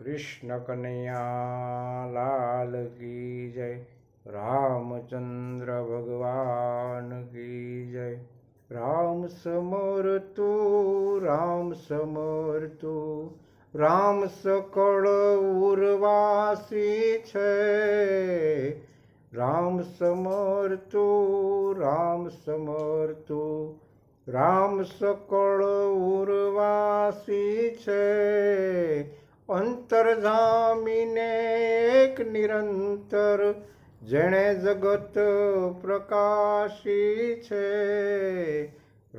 કૃષ્ણ કનૈયા લાલ કી જય. રામચંદ્ર ભગવાન કી જય. રામ સમરતું રામ સમરતું રામ સકળ ઉર્વાસી છે. રામ સમરતું રામ સમરતું રામ સકળ ઉર્વાસી છે. અંતરધામીને એક નિરંતર, જેણે જગત પ્રકાશી છે.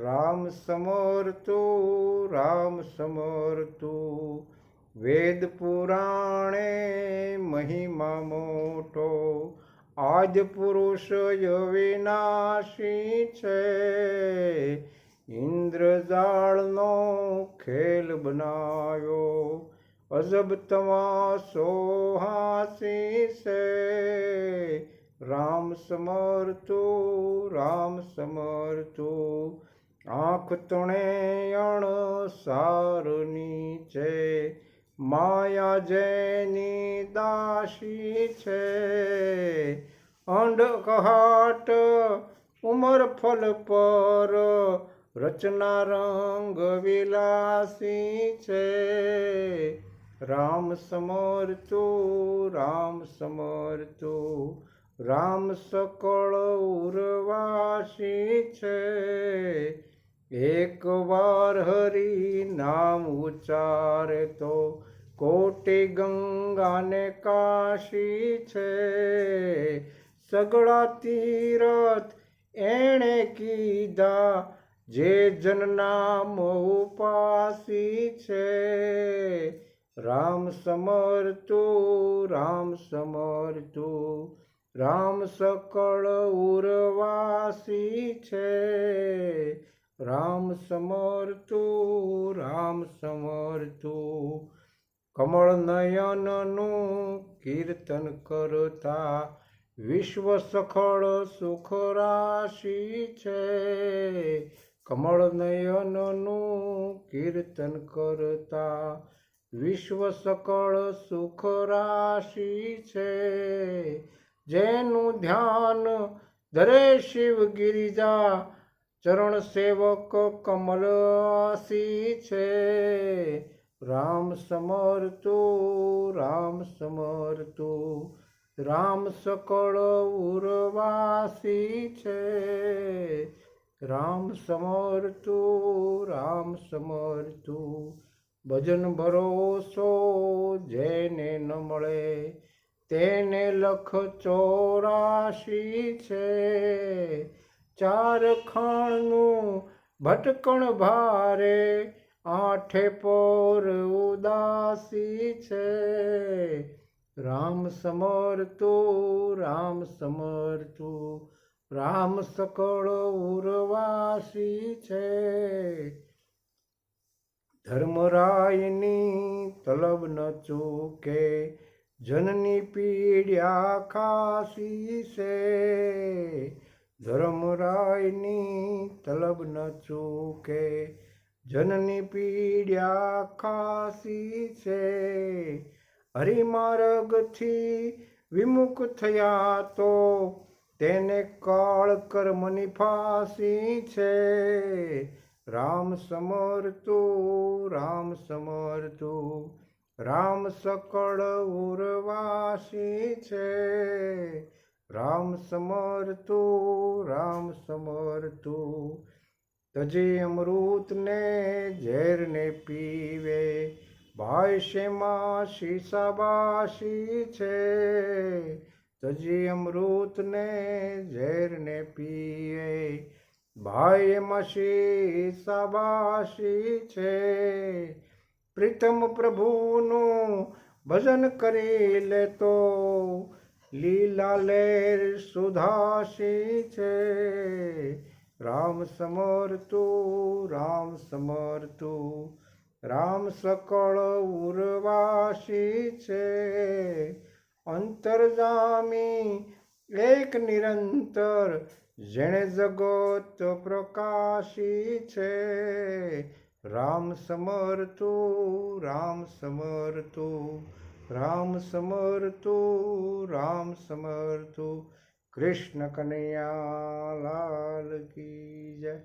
રામ સમરતું રામ સમરતું વેદ પુરાણે મહિમા મોટો, આજ પુરુષ વિનાશી છે. ઇન્દ્રજાળનો ખેલ બનાવ્યો અજબ તમાશો હાસી છે રામ સમરતું રામ સમરતું આંખ ત્રણેયણ સારની છે. માયા જેની દાસી છે. અંડ કહાટ ઉમર ફલ પર રચના રંગ વિલાસી છે. રામ સમર તો રામ સમર તો રામ સકળ ઉર્વાસી છે. એક વાર હરી નામ ઉચ્ચારે તો કોટી ગંગાને કાશી છે. સગળા તીરથ એણે કીધા, જે જનનામ ઉપાસી છે. રામ સમરતું રામ સમરતું રામ સકળ ઉર્વાસી છે. રામ સમરતું રામ સમરતું કમળ નયનનું કીર્તન કરતા વિશ્વ સખળ સુખ રાશિ છે. કમળ નયનનું કીર્તન કરતા વિશ્વ સકળ સુખ રાશિ છે, જેનું ધ્યાન ધરે શિવ ગિરિજા ચરણ સેવક કમલવાસી છે. રામ સમરતું રામ સમરતું રામ સકળ ઉર્વાસી છે. રામ સમરતું રામ સમરતું ભજન ભરોસો જેને ન મળે, તેને લખ ચોરાશી છે. ચાર ખાણનું ભટકણ ભારે, આઠે પોર ઉદાસી છે. રામ સમર તું રામ સમરતું રામ સકળ ઉર્વાસી છે તલબ ન ચૂકે. જનની પીડ્યા ખાસી છે. ધર્મરાયની તલબ ન ચૂકે. જનની પીડ્યા ખાસી છે. હરિમાર્ગથી વિમુખ થયા તો તેને કાળ કર્મની ફાંસી છે. રામ સમર તું રામ સમરતું રામ સકળ ઉર્વાસી છે. રામ સમરતું રામ સમરતું તજે અમૃતને ઝેરને પીવે. ભાઈ શેમાં શીશાબાશી છે. તજી અમૃતને ઝેરને પીએ ભાઈ મશી શીશાબાશી છે. પ્રીતમ પ્રભુનું ભજન કરી લેતો. લીલા લેર સુધાશી છે. રામ સમરતું રામ સમરતું રામ સકળ ઉર્વાસી છે. અંતરજામી એક નિરંતર, જેણે જગત પ્રકાશી છે. રામ સમર્થો રામ સમર્થો રામ સમર્થો રામ સમર્થો. કૃષ્ણ કનૈયા લાલ કી જય.